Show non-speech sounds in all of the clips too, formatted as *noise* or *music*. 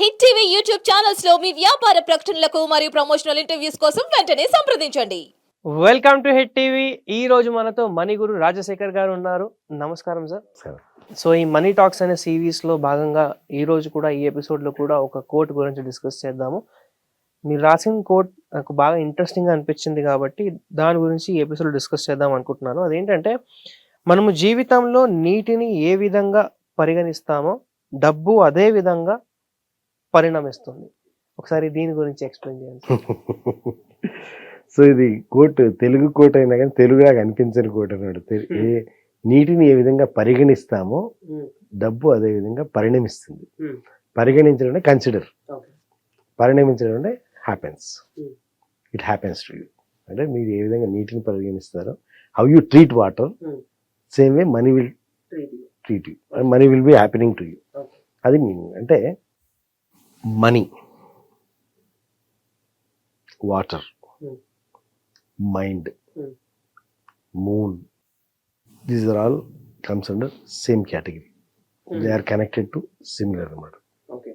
Hit TV YouTube ఛానల్స్లో మీ వ్యాపార ప్రకటనలకు మరియు ప్రమోషనల్ ఇంటర్వ్యూస్ కోసం వెంటనే సంప్రదించండి. వెల్కమ్ టు హిట్ టీవీ ఈ రోజు మనతో మణిగురు రాజశేఖర్ గారు ఉన్నారు. నమస్కారం సార్. సో ఈ మనీ టాక్స్ అనే సిరీస్లో భాగంగా ఈ రోజు కూడా ఈ ఎపిసోడ్లో కూడా ఒక కోట్ గురించి డిస్కస్ చేద్దాము. మీరు రాసిన కోట్ నాకు బాగా ఇంట్రెస్టింగ్గా అనిపించింది కాబట్టి దాని గురించి ఈ ఎపిసోడ్ డిస్కస్ చేద్దాం అనుకుంటున్నాను. అదేంటంటే మనము జీవితంలో నీటిని ఏ విధంగా పరిగణిస్తామో డబ్బు అదే విధంగా పరిణమిస్తుంది. ఒకసారి దీని గురించి ఎక్స్ప్లెయిన్ చేయండి. *laughs* సో ఇది కోట్ తెలుగు కోట్ అయినా కానీ తెలుగుగా కనిపించని కోట్ అన్నాడు. ఏ నీటిని ఏ విధంగా పరిగణిస్తామో డబ్బు అదే విధంగా పరిణమిస్తుంది. Hmm. పరిగణించడం అంటే కన్సిడర్. పరిణమించడం అంటే happens Hmm. It happens to you అంటే మీరు ఏ విధంగా నీటిని పరిగణిస్తారో how you treat water Hmm. Same way money will treat you money will be happening to you. అది మీనింగ్ అంటే money water Hmm. Mind Hmm. Moon these are all comes under same category they are connected to similar అన్నమాట okay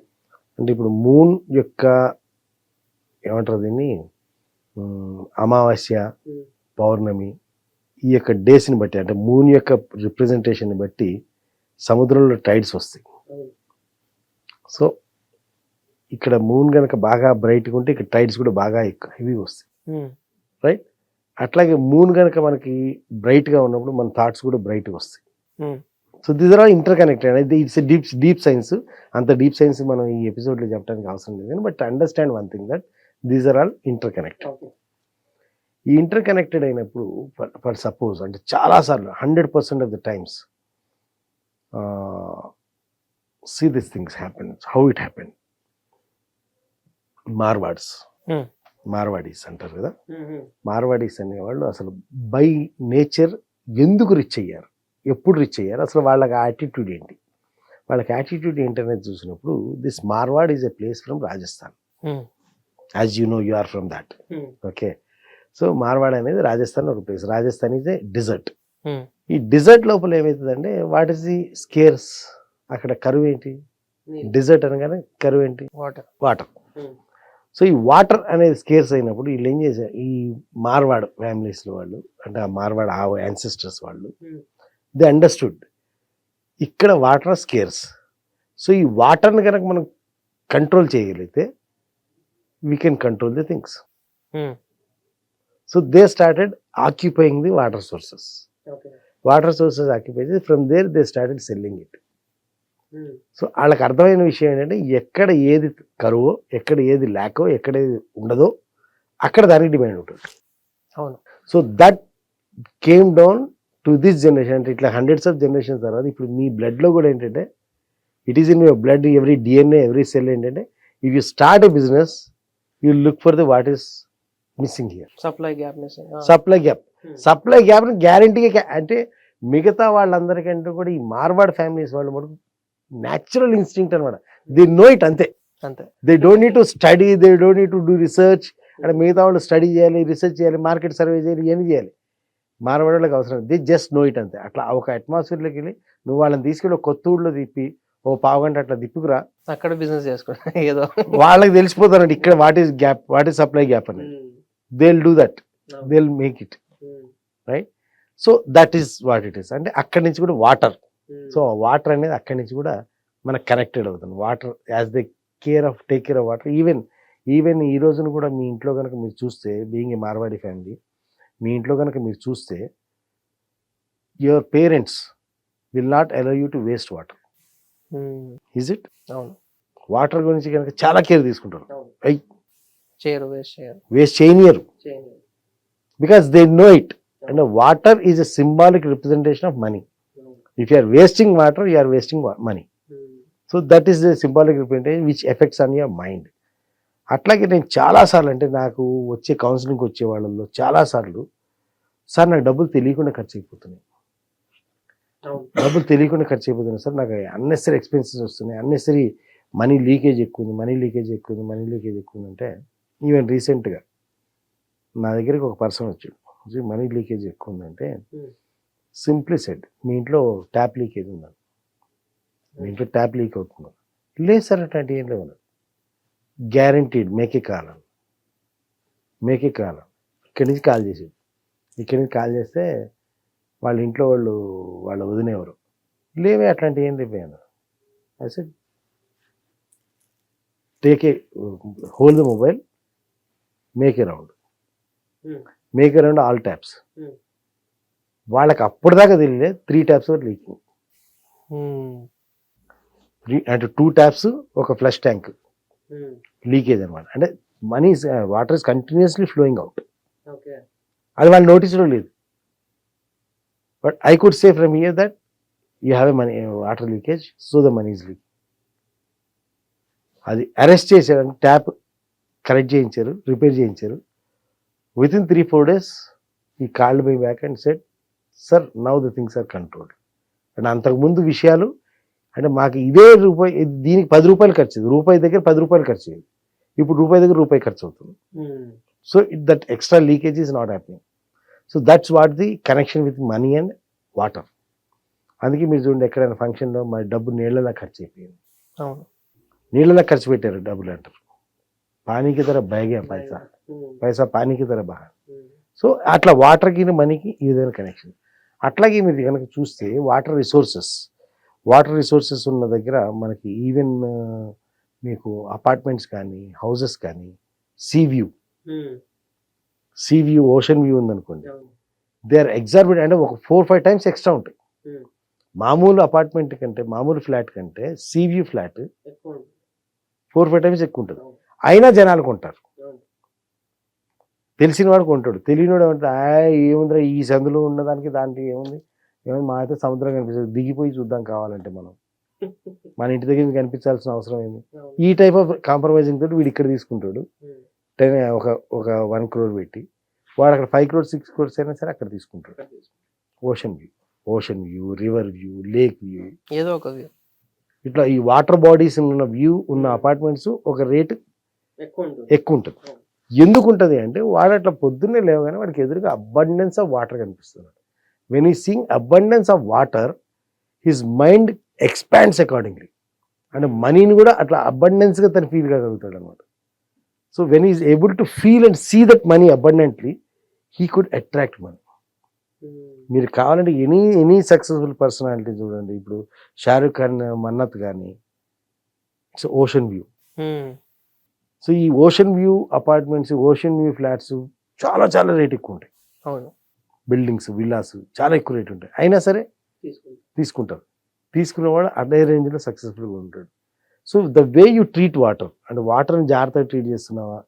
అంటే ఇప్పుడు moon యొక్క ఏమంటారు దీన్ని ఉమ్, అమావాస్య Hmm. పౌర్ణమి ఈ యొక్క డేస్ని బట్టి అంటే మూన్ యొక్క రిప్రజెంటేషన్ని బట్టి సముద్రంలో టైడ్స్ వస్తాయి. సో ఇక్కడ మూన్ కనుక బాగా బ్రైట్గా ఉంటే ఇక్కడ టైడ్స్ కూడా బాగా ఎక్కువ హెవీ వస్తాయి. రైట్ అట్లాగే మూన్ కనుక మనకి బ్రైట్గా ఉన్నప్పుడు మన థాట్స్ కూడా బ్రైట్గా వస్తాయి. Hmm. So these are interconnected అయితే ఇట్స్ డీప్ డీప్ సైన్స్ అంత డీప్ సైన్స్ మనం ఈ ఎపిసోడ్లో చెప్పడానికి అవసరం లేదు. కానీ but understand one thing that these are all interconnected ఈ ఇంటర్ కనెక్టెడ్ అయినప్పుడు ఫర్ సపోజ్ అంటే చాలాసార్లు hundred percent of the times see this things happen how it happen Marwads. Marwadis అంటారు కదా. మార్వాడీస్ అనేవాళ్ళు అసలు బై నేచర్ ఎందుకు రిచ్ అయ్యారు? ఎప్పుడు రిచ్ అయ్యారు? అసలు వాళ్ళకి యాటిట్యూడ్ ఏంటి? వాళ్ళకి యాటిట్యూడ్ ఏంటనేది చూసినప్పుడు this Marwad is a place from Rajasthan. As you know you are from that okay. So Marwad అనేది రాజస్థాన్ ఒక place. Rajasthan is a desert. ఈ డిజర్ట్ లోపల ఏమవుతుందంటే వాట్ ఈస్ ది స్కేర్స్? అక్కడ కరువు ఏంటి? డిజర్ట్ అనగానే కరువు ఏంటి? వాటర్. వాటర్. సో ఈ వాటర్ అనేది స్కేర్స్ అయినప్పుడు వీళ్ళు ఏం చేశారు ఈ మార్వాడ్ ఫ్యామిలీస్లో వాళ్ళు అంటే ఆ మార్వాడ్ ఆ యాన్సిస్టర్స్ వాళ్ళు Hmm. దే అండర్స్టూడ్ ఇక్కడ వాటర్ స్కేర్స్. సో ఈ వాటర్ని కనుక మనం కంట్రోల్ చేయగలిగితే we can control the things so they started occupying the water sources water sources occupy from there they started selling it so వాళ్ళకి అర్థమైన విషయం ఏంటంటే ఎక్కడ ఏది కరువో ఎక్కడ ఏది ల్యాకో ఎక్కడ ఏది ఉండదో అక్కడ దానికి డిమాండ్ ఉంటుంది. అవును. So that came down to this generation అంటే ఇట్లా హండ్రెడ్స్ ఆఫ్ జనరేషన్ తర్వాత ఇప్పుడు మీ బ్లడ్లో కూడా ఏంటంటే it is in your blood every DNA every cell ఏంటంటే if you start a business you look for the what is missing here supply gap supply gap. Supply gap గ్యారంటీగా అంటే మిగతా వాళ్ళందరికంటే కూడా ఈ మార్వాడ్ ఫ్యామిలీస్ వాళ్ళు మటుకు న్యాచురల్ ఇన్స్టింక్ట్ అనమాట they know it అంతే. అంతే. They don't need to study they don't need to do research అంటే మిగతా వాళ్ళు స్టడీ చేయాలి రీసెర్చ్ చేయాలి మార్కెట్ సర్వే చేయాలి ఇవన్నీ చేయాలి. మార్వాడి వాళ్ళకి అవసరం. దే జస్ట్ నో ఇట్ అంతే. అట్లా ఒక అట్మాస్ఫియర్లోకి వెళ్ళి నువ్వు వాళ్ళని తీసుకెళ్ళి ఒక కొత్త ఊళ్ళో తిప్పి ఓ పావు గంట అట్లా తిప్పుకురా. అక్కడ బిజినెస్ చేసుకుంటా ఏదో. వాళ్ళకి తెలిసిపోతారండి ఇక్కడ what is gap what is supply gap అని they will do that they will make it so that is what it is అంటే అక్కడి నుంచి కూడా వాటర్ సో వాటర్ అనేది అక్కడి నుంచి కూడా మనకు కనెక్టెడ్ అవుతుంది. Water as the care of take care of water. Even even ఈ రోజున కూడా మీ ఇంట్లో కనుక మీరు చూస్తే బీయింగ్ ఏ మార్వాడి ఫ్యామిలీ మీ ఇంట్లో కనుక మీరు చూస్తే your parents will not allow you to waste water. Is it అవును. వాటర్ గురించి కనుక చాలా కేర్ తీసుకుంటారు. చేయరు వేస్ట్ చేయరు. Waste చేయనియరు. Because they know it and water is a symbolic representation of money if you are wasting water you are wasting money so that is the symbolic representation which effects on your mind అట్లాగే నేను చాలాసార్లు అంటే నాకు వచ్చే counselling వచ్చే వాళ్ళల్లో చాలాసార్లు sir నాకు డబ్బులు తెలియకుండా ఖర్చు అయిపోతున్నాయి డబ్బులు తెలియకుండా ఖర్చు అయిపోతున్నాయి సార్. నాకు అన్నెసరీ ఎక్స్పెన్సెస్ వస్తున్నాయి. అన్నెసరీ మనీ లీకేజ్ ఎక్కువ ఉంది. మనీ లీకేజ్ ఎక్కువ ఉంది. మనీ లీకేజ్ ఎక్కువ ఉంది అంటే ఈవెన్ రీసెంట్గా నా దగ్గరికి ఒక పర్సన్ వచ్చాడు. వచ్చి మనీ లీకేజ్ ఎక్కువ ఉందంటే Hmm. సింప్లీ సెడ్ మీ ఇంట్లో ట్యాప్ లీకేజ్ ఉందా మీ ఇంట్లో ట్యాప్ లీక్ అవుతుందా? లేదు సార్ అట్లాంటి ఏం లేవు. Guaranteed make call make call ఇక్కడి నుంచి కాల్ చేసేది. ఇక్కడి నుంచి కాల్ చేస్తే వాళ్ళ ఇంట్లో వాళ్ళు వాళ్ళ వదినేవారు. లేవే అట్లాంటివి ఏం లేవే అసలు take a hold the mobile make a round make a round all taps. వాళ్ళకి అప్పటిదాకా తెలియలేదు త్రీ ట్యాప్స్ లీకింగ్ త్రీ అంటే టూ ట్యాప్స్ ఒక ఫ్లష్ ట్యాంక్ లీకేజ్ అనమాట అంటే money water is continuously flowing out okay. అది వాళ్ళు నోటీసులో లేదు. But I could say from here that you have a money water leakage so the money leak అది arrest చేశారు ట్యాప్ కరెక్ట్ చేయించారు రిపేర్ చేయించారు. With in three four days ఈ called by back and set sir now the things are controlled and అంతకుముందు విషయాలు అంటే మాకు ఇదే రూపాయి దీనికి పది రూపాయలు ఖర్చు. రూపాయి దగ్గర పది రూపాయలు ఖర్చు అయ్యేది ఇప్పుడు రూపాయి దగ్గర రూపాయి ఖర్చు అవుతుంది. So it that extra leakage is not happening so that's what the connection with money and water అందుకే మీరు చూడండి ఎక్కడైనా ఫంక్షన్లో మా డబ్బు నీళ్ళలా ఖర్చు అయిపోయింది. అవును. నీళ్ళలా ఖర్చు పెట్టారు డబ్బులు అంటారు. పానీకి ధర బయగా పైసా. పైసా పానీకి ధర బాగా సో అట్లా వాటర్కి మనీకి ఈ విధమైన కనెక్షన్ అట్లాగే మీరు కనుక చూస్తే వాటర్ రిసోర్సెస్ వాటర్ రిసోర్సెస్ ఉన్న దగ్గర మనకి ఈవెన్ మీకు అపార్ట్మెంట్స్ కానీ హౌసెస్ కానీ sea view. Sea view ocean view ఉందనుకోండి. దే ఆర్ ఎగ్జార్బిట్ అంటే ఒక ఫోర్ ఫైవ్ టైమ్స్ ఎక్స్ట్రా ఉంటాయి. మామూలు అపార్ట్మెంట్ కంటే మామూలు ఫ్లాట్ కంటే sea view flat four five times ఎక్కువ ఉంటుంది. అయినా జనాలు కొంటారు. తెలిసిన వాడు కొంటాడు. తెలియనివాడు ఏమంటే "ఆ, ఏముందిరా ఈ సందులో ఉన్నదానికి దానికి ఏముంది? ఏముంది? మా అయితే సముద్రం కనిపిస్తుంది. దిగిపోయి చూద్దాం కావాలంటే మనం. మన ఇంటి దగ్గర కనిపించాల్సిన అవసరం ఏంది ఈ టైప్ ఆఫ్ కాంప్రమైజింగ్ తోటి వీడు ఇక్కడ తీసుకుంటాడు. టెన్ ఒక ఒక వన్ క్రోర్ పెట్టి. వాడు అక్కడ ఫైవ్ క్రోర్ సిక్స్ క్రోర్స్ అయినా సరే అక్కడ తీసుకుంటాడు. Ocean view ocean view river view lake view. ఏదో ఒక view. ఇట్లా ఈ వాటర్ బాడీస్ ఉన్న వ్యూ ఉన్న అపార్ట్మెంట్స్ ఒక రేటు ఎక్కువ ఉంటుంది. ఎందుకు ఉంటుంది అంటే వాడు అట్లా పొద్దున్నే లేవగానే వాడికి ఎదురుగా అబండెన్స్ ఆఫ్ వాటర్ కనిపిస్తుంది. When he seeing abundance of water his mind expands accordingly అంటే మనీని కూడా అట్లా అబండెన్స్గా తను ఫీల్ కాగలుగుతాడు అనమాట so when is able to feel and see that money abundantly he could attract money మీరు కావాలంటే ఎనీ ఎనీ సక్సెస్ఫుల్ పర్సనాలిటీ చూడండి. ఇప్పుడు షారుఖ్ ఖాన్ మన్నత్ కానీ ఇట్స్ ఓషన్ వ్యూ. సో ఈ ocean view apartments ocean view flats చాలా చాలా రేట్ ఎక్కువ ఉంటాయి. అవును. బిల్డింగ్స్ విల్లాస్ చాలా ఎక్కువ రేట్ ఉంటాయి. అయినా సరే తీసుకుంటారు. తీసుకున్నవాడు అదే రేంజ్లో సక్సెస్ఫుల్గా ఉంటాడు. So the way you treat water అంటే వాటర్ని జాగ్రత్తగా ట్రీట్ చేస్తున్నావా?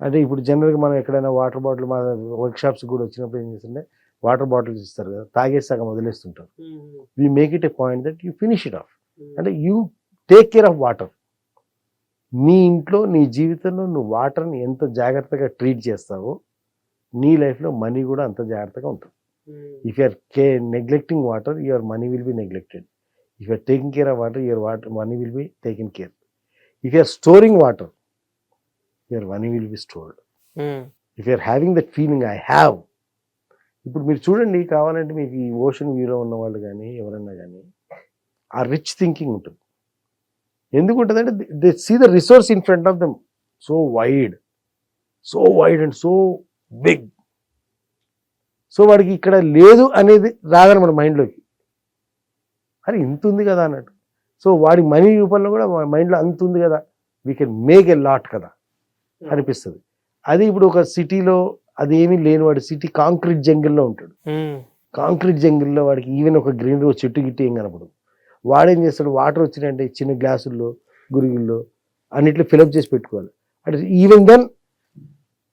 అంటే ఇప్పుడు జనరల్గా మనం ఎక్కడైనా వాటర్ బాటిల్ మా వర్క్ షాప్స్ కూడా వచ్చినప్పుడు ఏం చేస్తుంటే వాటర్ బాటిల్స్ ఇస్తారు కదా తాగేసి సగం వదిలేస్తుంటారు. We make it a point that you finish it off అంటే you take care of water నీ ఇంట్లో నీ జీవితంలో నువ్వు వాటర్ని ఎంత జాగ్రత్తగా ట్రీట్ చేస్తావో నీ లైఫ్లో మనీ కూడా అంత జాగ్రత్తగా ఉంటుంది. If you're K neglecting water your money will be neglected if you're taking care of water your water money will be taking care if you're storing water your money will be stored. If you're having that feeling I have ఇప్పుడు మీరు చూడండి కావాలంటే మీకు ఈ ocean వ్యూలో ఉన్న వాళ్ళు కానీ ఎవరన్నా కానీ ఆ రిచ్ థింకింగ్ ఉంటుంది. ఎందుకు ఉంటుందంటే they see the resource in front of them so wide so wide and so big so వాడికి ఇక్కడ లేదు అనేది రాదని మన మైండ్లోకి. అరే ఇంత ఉంది కదా అన్నట్టు. సో వాడి మనీ రూపంలో కూడా మైండ్లో అంత ఉంది కదా. We can make a lot కదా అనిపిస్తుంది. అది ఇప్పుడు ఒక సిటీలో అది ఏమీ లేని వాడు సిటీ కాంక్రీట్ జంగిల్లో ఉంటాడు. Hmm. కాంక్రీట్ జంగిల్లో వాడికి ఈవెన్ ఒక గ్రీనరీ చెట్టు గిట్టి ఏం కనపడదు. వాడేం చేస్తాడు? వాటర్ వచ్చినాయంటే చిన్న గ్లాసుల్లో గురుగుల్లో అన్నిట్లో ఫిలప్ చేసి పెట్టుకోవాలి. అంటే ఈవెన్ దెన్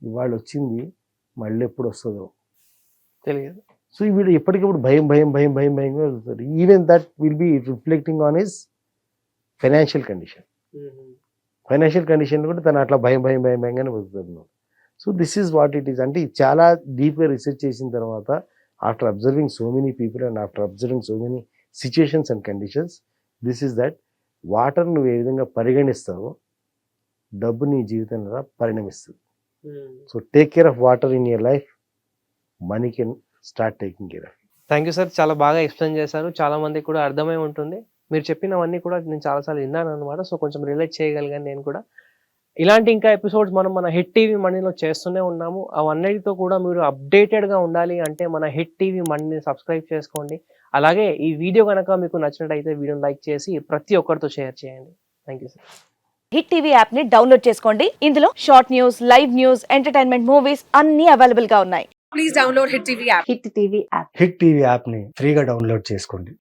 ఇవాళ వచ్చింది మళ్ళీ ఎప్పుడు వస్తుందో తెలియదు. సో వీడు ఎప్పటికప్పుడు భయం భయం భయం భయం భయంగా వెళ్తాడు even that will be reflecting on his financial condition financial condition కూడా తను అట్లా భయం భయం భయం భయంగానే బతుకుతున్నాడు so this is what it is అంటే చాలా డీప్గా రీసెర్చ్ చేసిన తర్వాత after observing so many people and after observing so many situations and conditions. This is that water నువ్వు ఏ విధంగా పరిగణిస్తావో డబ్బు నీ జీవితంలో పరిణమిస్తుంది. So take care of water in your life money can start taking care of thank you sir చాలా బాగా explain చేశారు. చాలా మందికి కూడా అర్థమై ఉంటుంది. మీరు చెప్పినవన్నీ కూడా నేను చాలాసార్లు విన్నాను అనమాట సో కొంచెం రిలేట్ చేయగలిగాను నేను కూడా. ఇలాంటి ఇంకా ఎపిసోడ్స్ మనం మన హిట్ టీవీ మనీలో చేస్తూనే ఉన్నాము. అవన్నిటితో కూడా మీరు అప్డేటెడ్గా ఉండాలి అంటే మన హిట్ టీవీ మనీని సబ్స్క్రైబ్ చేసుకోండి. అలాగే ఈ వీడియో కనుక మీకు నచ్చినట్టయితే వీడియోని లైక్ చేసి ప్రతి ఒక్కరితో షేర్ చేయండి. Thank you sir. Hit TV యాప్ని డౌన్లోడ్ చేసుకోండి. ఇందులో short news live news entertainment movies అన్ని అవైలబుల్గా ఉన్నాయి. please download Hit TV app. Hit TV app. Hit TV యాప్ని ఫ్రీగా డౌన్లోడ్ చేసుకోండి.